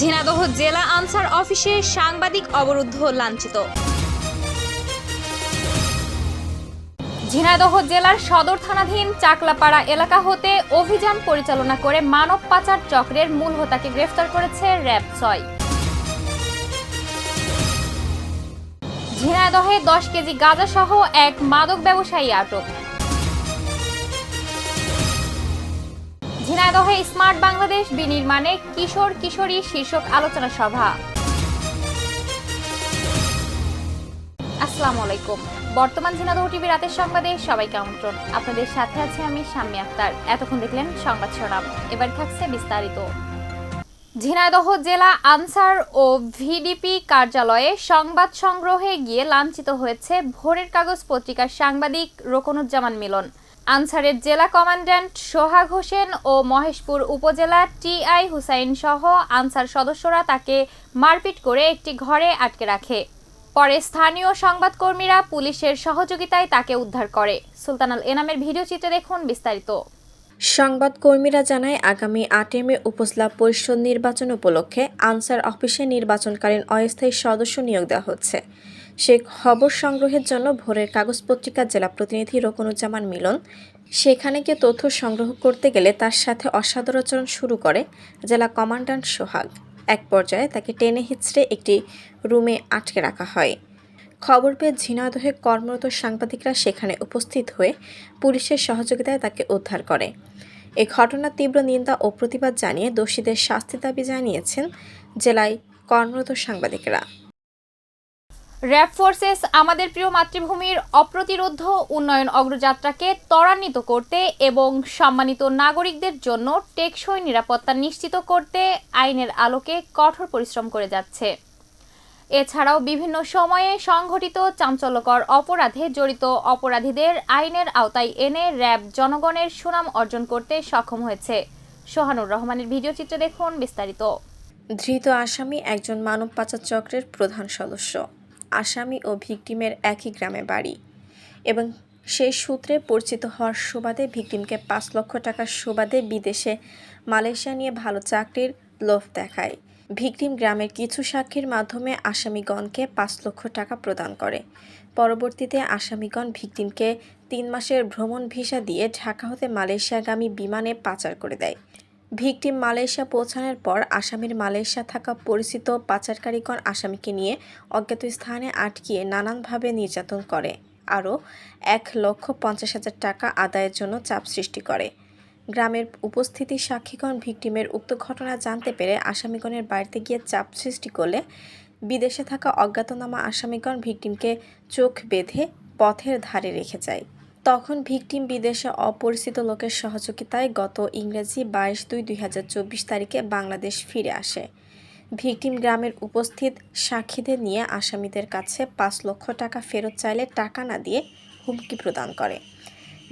ঝিনাইদহ জেলা আনসার অফিসে সাংবাদিক অবরুদ্ধ লাঞ্ছিত। ঝিনাইদহ জেলার সদর থানাধীন চাকলাপাড়া এলাকা হতে অভিযান পরিচালনা করে মানব পাচার চক্রের মূল হোতাকে গ্রেফতার করেছে র্যাব ছয়। ঝিনাইদহে দশ কেজি গাঁজা সহ এক মাদক ব্যবসায়ী আটক। ঝিনাইদহে স্মার্ট বাংলাদেশ বিনির্মাণে কিশোর কিশোরী শীর্ষক আলোচনা সভা। আসসালামু আলাইকুম। বর্তমান ঝিনাদহ টিভি রাতের সংবাদে সবাইকে আমন্ত্রণ। আপনাদের সাথে আছে আমি শাম্মী আক্তার। এতক্ষণ দেখলেন সংবাদ শিরোনাম। এবার থাকছে বিস্তারিত। ঝিনাইদহ জেলা আনসার ও ভিডিপি কার্যালয়ে সংবাদ সংগ্রহে গিয়ে লাঞ্ছিত হয়েছে ভোরের কাগজ পত্রিকার সাংবাদিক রোকনুজ্জামান মিলন। আনসারের জেলা কমান্ড্যান্ট সোহাগ হোসেন ও মহেশপুর উপজেলা টিআই হুসাইন সহ আনসার সদস্যরা তাকে মারপিট করে একটি ঘরে আটকে রাখে। পরে স্থানীয় সংবাদকর্মীরা পুলিশের সহযোগিতায় তাকে উদ্ধার করে। সুলতানাল এনামের ভিডিও চিত্রে দেখুন বিস্তারিত। সংবাদকর্মীরা জানায়, আগামী আটই মে উপজেলা পরিষদ নির্বাচন উপলক্ষে আনসার অফিসে নির্বাচনকালীন অস্থায়ী সদস্য নিয়োগ দেওয়া হচ্ছে। সে খবর সংগ্রহের জন্য ভোরের কাগজ পত্রিকার জেলা প্রতিনিধি রোকনুজ্জামান মিলন। সেখানে গিয়ে তথ্য সংগ্রহ করতে গেলে তার সাথে অসাদর আচরণ শুরু করে জেলা কমান্ডান্ট সোহাগ। এক পর্যায়ে তাকে টেনে হিচড়ে একটি রুমে আটকে রাখা হয়। খবর পেয়ে ঝিনাদহে কর্মরত সাংবাদিকরা সেখানে উপস্থিত হয়ে পুলিশের সহযোগিতায় তাকে উদ্ধার করে। এ ঘটনার তীব্র নিন্দা ও প্রতিবাদ জানিয়ে দোষীদের শাস্তি দাবি জানিয়েছেন জেলায় কর্মরত সাংবাদিকরা। র্যাব ফোর্সেস আমাদের প্রিয় মাতৃভূমির অপ্রতিরোধ উন্নয়ন অগ্রযাত্রাকে ত্বরান্বিত করতে এবং সম্মানিত নাগরিকদের জন্য টেকসই নিরাপত্তা নিশ্চিত করতে আইনের আলোকে কঠোর পরিশ্রম করে যাচ্ছে। এছাড়াও বিভিন্ন সময়ে সংঘটিত চাঞ্চল্যকর অপরাধে জড়িত অপরাধীদের আইনের আওতায় এনে র্যাব জনগণের সুনাম অর্জন করতে সক্ষম হয়েছে। সোহানুর রহমানের ভিডিও চিত্রে দেখুন বিস্তারিত। ধৃত আসামি একজন মানব পাচার চক্রের প্রধান সদস্য। আসামি ও ভিকটিমের একই গ্রামে বাড়ি। এবং সেই সূত্রে পরিচিত হওয়ার সুবাদে ভিকটিমকে পাঁচ লক্ষ টাকার সুবাদে বিদেশে মালয়েশিয়া নিয়ে ভালো চাকরির লোভ দেখায়। ভিকটিম গ্রামের কিছু সাক্ষীর মাধ্যমে আসামিগণকে পাঁচ লক্ষ টাকা প্রদান করে। পরবর্তীতে আসামিগণ ভিকটিমকে তিন মাসের ভ্রমণ ভিসা দিয়ে ঢাকা হতে মালয়েশিয়াগামী বিমানে পাচার করে দেয়। ভিকটিম মালয়েশিয়া পৌঁছানোর পর আসামির মালয়েশিয়া থাকা পরিচিত পাচারকারীগণ আসামিকে নিয়ে অজ্ঞাত স্থানে আটকিয়ে নানানভাবে নির্যাতন করে। আরও এক লক্ষ পঞ্চাশ হাজার টাকা আদায়ের জন্য চাপ সৃষ্টি করে। গ্রামের উপস্থিতি সাক্ষীগণ ভিকটিমের উক্ত ঘটনা জানতে পেরে আসামিগণের বাড়িতে গিয়ে চাপ সৃষ্টি করলে বিদেশে থাকা অজ্ঞাতনামা আসামিগণ ভিকটিমকে চোখ বেঁধে পথের ধারে রেখে যায়। তখন ভিকটিম বিদেশে অপরিচিত লোকের সহযোগিতায় গত ইংরেজি বাইশ দুই দুই তারিখে বাংলাদেশ ফিরে আসে। ভিকটিম গ্রামের উপস্থিত সাক্ষীদের নিয়ে আসামিদের কাছে পাঁচ লক্ষ টাকা ফেরত চাইলে টাকা না দিয়ে হুমকি প্রদান করে।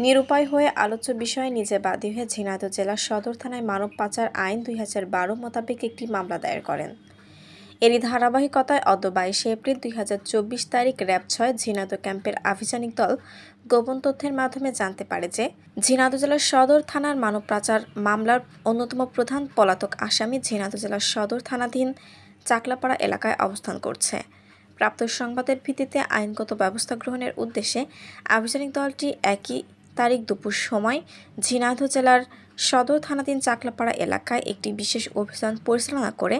নিরুপায় হয়ে আলোচ্য বিষয়ে নিজে বাদী হয়ে ঝিনাইদহ জেলার সদর থানায় মানব পাচার আইন দুই হাজার বারো মোতাবেক একটি মামলা দায়ের করেন। এরই ধারাবাহিকতায় অদ্য বাইশে এপ্রিল দুই হাজার চব্বিশ তারিখ র্যাব ছয় ঝিনাইদহ ক্যাম্পের আভিযানিক দল গোপন তথ্যের মাধ্যমে জানতে পারে যে ঝিনাইদহ জেলার সদর থানার মানব পাচার মামলার অন্যতম প্রধান পলাতক আসামি ঝিনাইদহ জেলার সদর থানাধীন চাকলাপাড়া এলাকায় অবস্থান করছে। প্রাপ্ত সংবাদের ভিত্তিতে আইনগত ব্যবস্থা গ্রহণের উদ্দেশ্যে আভিযানিক দলটি একই তারিখ দুপুর সময় ঝিনাইদহ জেলার সদর থানাধীন চাকলাপাড়া এলাকায় একটি বিশেষ অভিযান পরিচালনা করে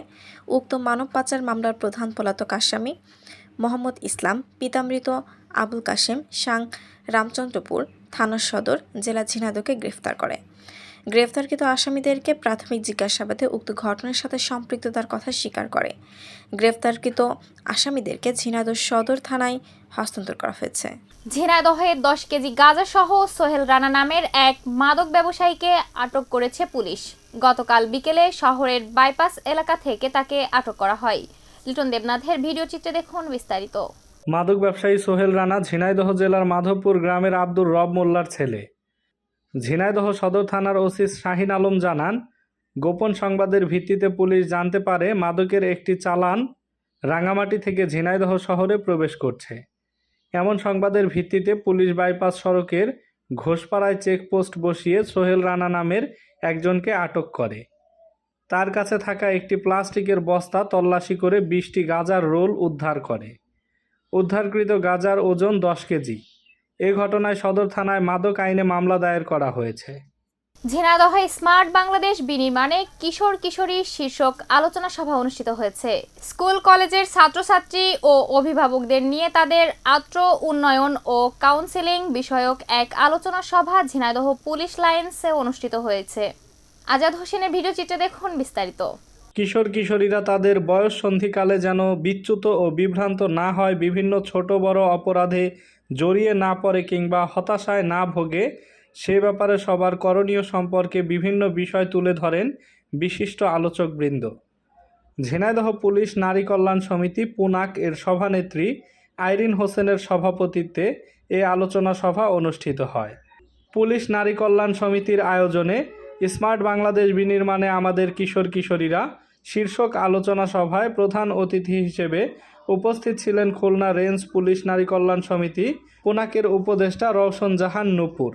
উক্ত মানব পাচার মামলার প্রধান পলাতক আসামি মোহাম্মদ ইসলাম, পিতামৃত আবুল কাশেম, সাং রামচন্দ্রপুর থানা সদর জেলা ঝিনাইদহকে গ্রেফতার করে। গ্রেফতারকৃত আসামিদেরকে প্রাথমিক জিজ্ঞাসাবাদে উক্ত ঘটনার সাথে সম্পৃক্ততার কথা স্বীকার করে। গ্রেফতারকৃত আসামিদেরকে ঝিনাইদহ সদর থানায় হস্তান্তর করা হয়েছে। ঝিনাইদহে দশ কেজি গাঁজা সহ সোহেল রানা নামের এক মাদক ব্যবসায়ীকে আটক করেছে পুলিশ। গতকাল বিকেলে শহরের বাইপাস এলাকা থেকে তাকে আটক করা হয়। লিটন দেবনাথের ভিডিও চিত্রে দেখুন বিস্তারিত। মাদক ব্যবসায়ী সোহেল রানা ঝিনাইদহ জেলার মাধবপুর গ্রামের আব্দুর রব মোল্লার ছেলে। ঝিনাইদহ সদর থানার ওসি শাহিন আলম জানান, গোপন সংবাদের ভিত্তিতে পুলিশ জানতে পারে মাদকের একটি চালান রাঙামাটি থেকে ঝিনাইদহ শহরে প্রবেশ করছে। এমন সংবাদের ভিত্তিতে পুলিশ বাইপাস সড়কের ঘোষপাড়ায় চেকপোস্ট বসিয়ে সোহেল রানা নামের একজনকে আটক করে। তার কাছে থাকা একটি প্লাস্টিকের বস্তা তল্লাশি করে বিশটি গাজার রোল উদ্ধার করে। উদ্ধারকৃত গাজার ওজন দশ কেজি। এ ঘটনায় সদর থানায় মাদক আইনে মামলা দায়ের করা হয়েছে। ঝিনাইদহ স্মার্ট বাংলাদেশ বিনির্মাণে কিশোর কিশোরী শীর্ষক আলোচনা সভা অনুষ্ঠিত হয়েছে। স্কুল, কলেজের ছাত্রছাত্রী ও অভিভাবকদের নিয়ে তাদের আত্র উন্নয়ন ও কাউন্সেলিং বিষয়ক এক আলোচনা সভা ঝিনাইদহ পুলিশ লাইন্সে অনুষ্ঠিত হয়েছে। আজাদ হোসেনের ভিডিও চিত্রে দেখুন বিস্তারিত। কিশোর কিশোরীরা তাদের বয়স সন্ধিকালে যেন বিচ্যুত ও বিভ্রান্ত না হয়, বিভিন্ন ছোট বড় অপরাধে জড়িয়ে না পড়ে কিংবা হতাশায় না ভোগে, সে ব্যাপারে সবার করণীয় সম্পর্কে বিভিন্ন বিষয় তুলে ধরেন বিশিষ্ট আলোচকবৃন্দ। ঝিনাইদহ পুলিশ নারী কল্যাণ সমিতি, পুনাক এর সভানেত্রী আইরিন হোসেনের সভাপতিত্বে এ আলোচনা সভা অনুষ্ঠিত হয়। পুলিশ নারী কল্যাণ সমিতির আয়োজনে স্মার্ট বাংলাদেশ বিনির্মাণে আমাদের কিশোর কিশোরীরা শীর্ষক আলোচনা সভায় প্রধান অতিথি হিসেবে উপস্থিত ছিলেন খুলনা রেঞ্জ পুলিশ নারী কল্যাণ সমিতি, পুনাকের উপদেষ্টা রওশন জাহান নূপুর।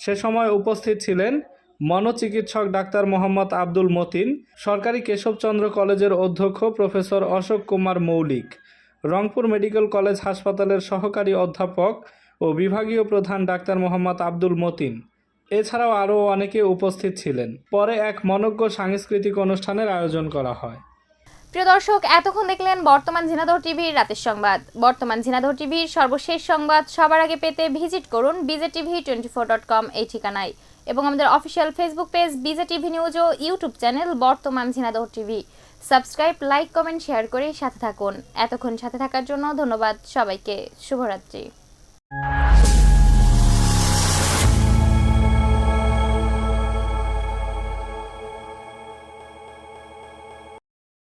সে সময় উপস্থিত ছিলেন মনোচিকিৎসক ডাক্তার মোহাম্মদ আব্দুল মতিন, সরকারি কেশবচন্দ্র কলেজের অধ্যক্ষ প্রফেসর অশোক কুমার মৌলিক, রংপুর মেডিকেল কলেজ হাসপাতালের সহকারী অধ্যাপক ও বিভাগীয় প্রধান ডাক্তার মোহাম্মদ আব্দুল মতিন। এছাড়াও আরও অনেকে উপস্থিত ছিলেন। পরে এক মনজ্ঞ সাংস্কৃতিক অনুষ্ঠানের আয়োজন করা হয়। প্রিয় দর্শক, এতক্ষণ দেখলেন বর্তমান ঝিনাদহ টিভির রাতের সংবাদ। বর্তমান ঝিনাদহ টিভির সর্বশেষ সংবাদ সবার আগে পেতে ভিজিট করুন BJ TV twenty four dot com এই ঠিকানায়। এবং আমাদের official Facebook page BJ TV news ও ইউটিউব চ্যানেল বর্তমান Jhenaidah TV. Subscribe, like, comment, share করে সাথে থাকুন। এতক্ষণ সাথে থাকার জন্য ধন্যবাদ সবাইকে। শুভরাত্রি।